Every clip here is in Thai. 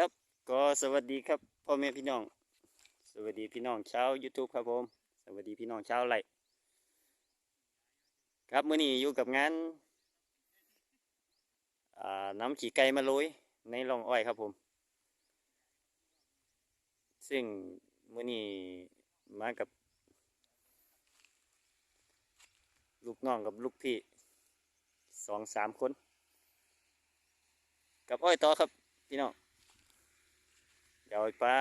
ครับ ก็สวัสดีครับพ่อแม่พี่น้อง สวัสดีพี่น้องชาว YouTube ครับผม สวัสดีพี่น้องชาวไร่ครับมื้อนี้อยู่กับงานน้ำขี่ไก่มาโรยในร่องอ้อยครับผม ซึ่งมื้อนี้มากับ ลูกน้องกับลูกพี่สองสามคน กับอ้อยต่อครับพี่น้อง เดี๋ยวป้า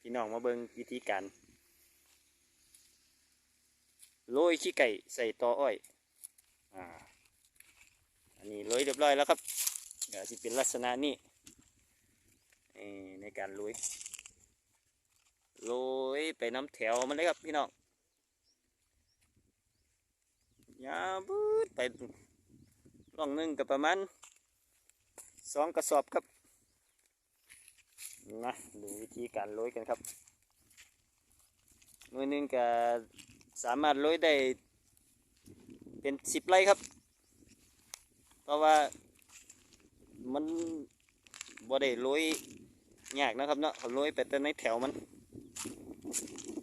พี่น้องมาเบิ่งวิธีการโรยขี้ไก่ใส่ตออ้อย อ่า อันนี้โรยเรียบร้อยแล้วครับ เดี๋ยวจะเป็นลักษณะนี้ในการโรยโรยไปน้ำแถวมันเลยครับพี่น้องยาบืดไปล่องหนึงกับประมาณสองกระสอบครับ นะดูวิธีการโรยกันครับมือหนึงก็สามารถโรยได้เป็นสิบไร่ครับ เพราะว่ามันบ่ได้โรยยากนะครับเนาะเขาโรยไปแต่ในแถวมัน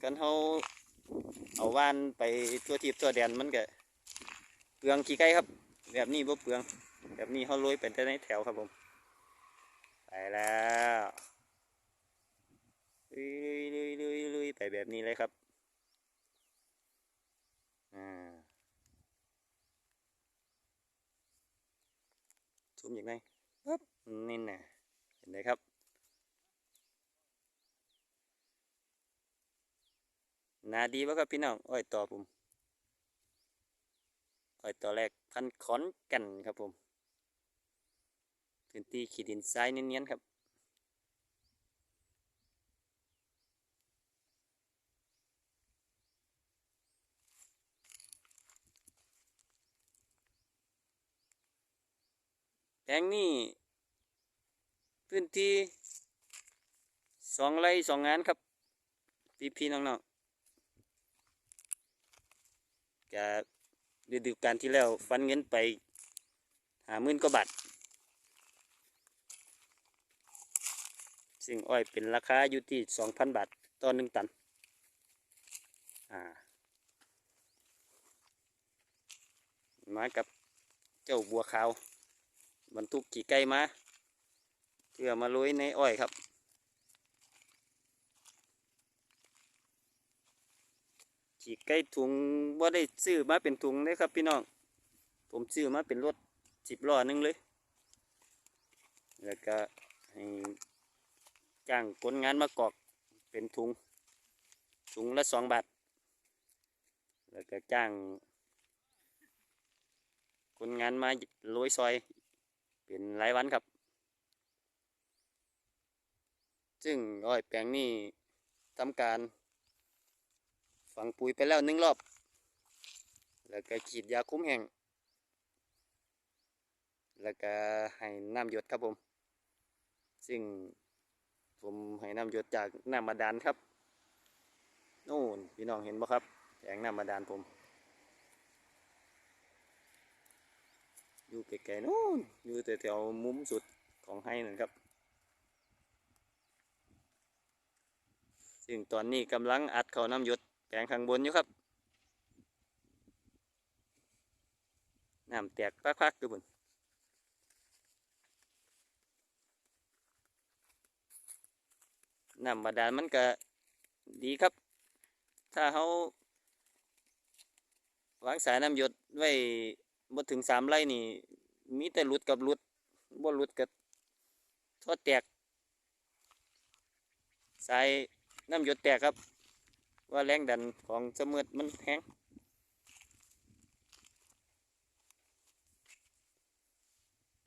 กันเขาเอาว่านไปทั่วทิพย์ทั่วแดนมันก็เปลืองขี้ไก่ครับ แบบนี้บ่เปลือง แบบนี้เขาโรยไปแต่ในแถวครับผม ไปแล้วลุยลุยลุยลุยไปแบบนี้เลยครับอ่าซูมอย่างไรปั๊บนี่น่ะเห็นไหมครับนาดีวะครับพี่น้องอ้อยต่อผมอ้อยต่อแรกพันขอนแกันครับผม พื้นที่ขีดินทรายเนียนๆครับแปลงนี้พื้นที่สองไร่สองงานครับ พี่พี่น้องๆจะฤดูกาลที่แล้วฟันเงินไปหาหมื่นกว่าบาท ซึ่งอ้อยเป็นราคาอยู่ที่สองพันบาทต่อหนึ่งตัน อ่า มากับเจ้าบัวขาว บรรทุกขี่ไก่มาเพื่อมาโรยในอ้อยครับขี่ไก่ถุงว่าได้ซื้อมาเป็นถุงเลยครับพี่น้อง ผมซื้อมาเป็นรถสิบล้อหนึงเลย แล้วก็ให้ จ้างคนงานมากรอกเป็นถุงถุงละสองบาท แล้วก็จ้างคนงานมาโรยซอย เป็นรายวันครับ ซึ่งอ้อยแปลงนี้ทำการ ฝังปุ๋ยไปแล้วหนึ่งรอบ แล้วก็ฉีดยาคุ้มแห้งแล้วก็ให้น้ำหยดครับผม ซึ่ง ผมให้น้ำหยดจากน้ำบาดาลครับนู่นพี่น้องเห็นบ่ครับแผงน้ำบาดาลผม อยู่ไกลๆนู่นอยู่แถวๆมุมสุดของให้นั่นครับ ซึ่งตอนนี้กำลังอัดเขาน้ำหยดแปลงข้างบนอยู่ครับน้ำแตกพักๆอยู่บน น้ำบาดาลมันก็ดีครับ ถ้าเขาวางสายน้ำหยดไว้บ่ถึงสามไร่นี่ มีแต่หลุดกับหลุดบ่หลุดกับทอดแตก สายน้ำหยดแตกครับ ว่าแรงดันของเสมือดมันแห้ง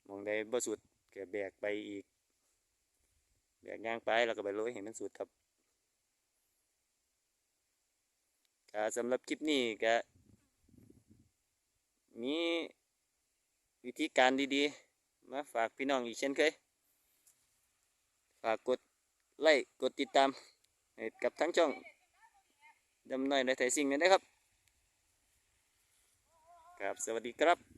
มองได้บ่สุดก็แบกไปอีก แบกย่างไปแล้วก็ไปโรยให้มันสุดครับก็สำหรับคลิปนี้ก็มีวิธีการดีๆ มาฝากพี่น้องอีกเช่นเคย ฝากกดไลค์กดติดตามให้กับทั้งช่องดำน้อยและไทยสิ่งนั้นนะครับครับ สวัสดีครับ